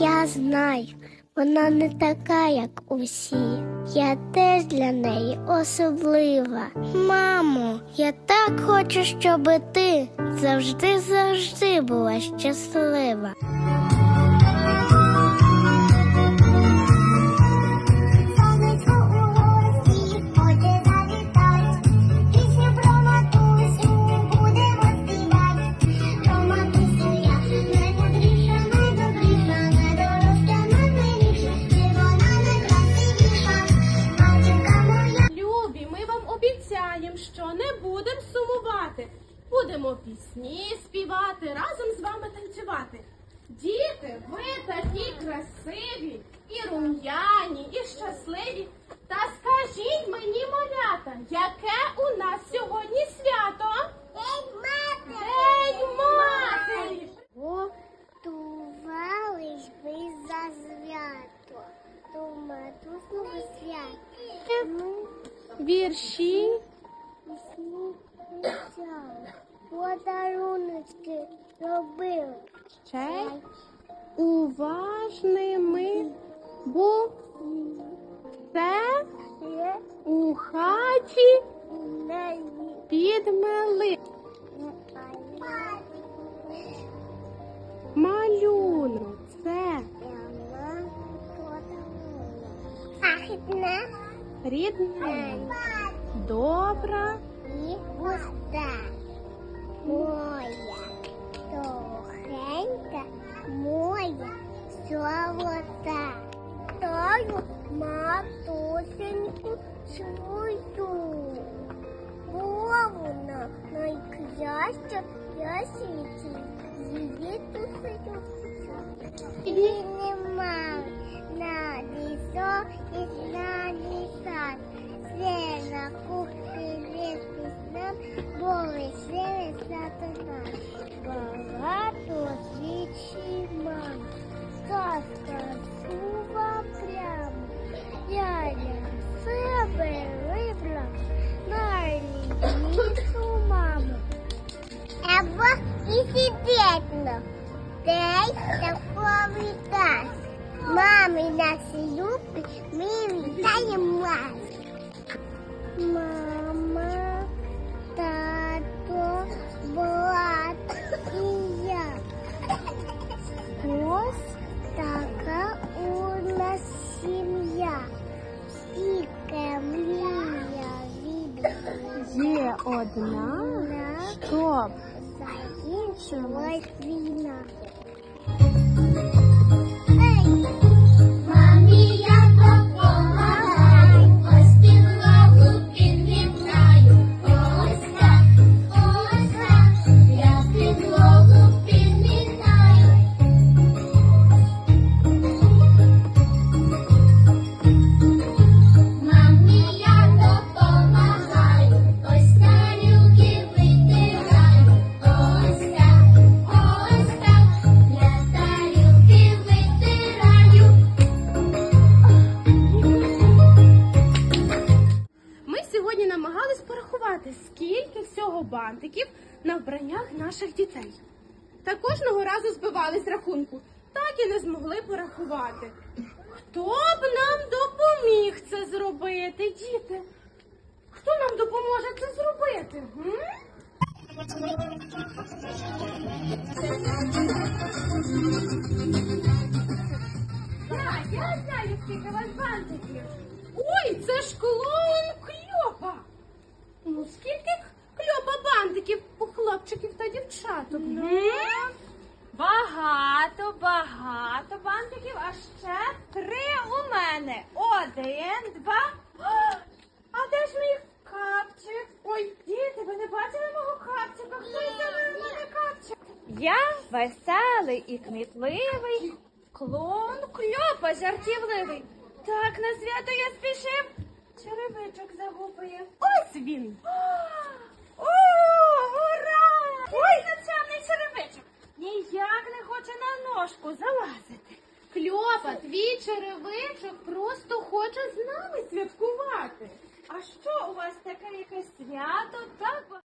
Я знаю, вона не така, як усі. Я теж для неї особлива. Мамо, я так хочу, щоб ти завжди завжди була щаслива. Будемо сумувати. Будемо пісні співати, разом з вами танцювати. Діти, ви такі красиві, і рум'яні, і щасливі. Та скажіть мені, малята, яке у нас сьогодні свято? День матері! День матері! Готувались ви за свято, до матусного свята. Вірші. Пісні писали, подаруночки робили. Ще уважними, бо Є. у хаті підмели малюнок. Це рідне, добра, і густа. Моя тухенька, моя золота. Тою матусеньку свою. Вовна найкраща я світі. Її тусою. Сатана. Багато свічі мам, казка сува прямо. Я для себе вибрав найліпшу маму. Або і сідетно. День такий час. Мами нас любить, ми вітаємо вас. Нас щоб закінчилась війна. На вбраннях наших дітей. Та кожного разу збивались з рахунку, так і не змогли порахувати. Хто б нам допоміг це зробити, діти? Хто нам допоможе це зробити? М? Я, я знаю, скільки вас бантиків. Ой, це ж клоун кльопа. Ну, скільки хлопчиків та дівчаток? Багато, багато бантиків, а ще три у мене. Один, два. А, а де ж мій капчик? Ой, діти, ви не бачили мого капчика? Хто це в мене капчик? Я веселий і кмітливий. Клоун кльопа жартівливий. Так на свято я спішив. Черевичок загубив. Ось він. О! Ой, навчальний черевичок. Ніяк не хоче на ножку залазити. Кльопа, твій черевичок просто хоче з нами святкувати. А що у вас таке якесь свято? Так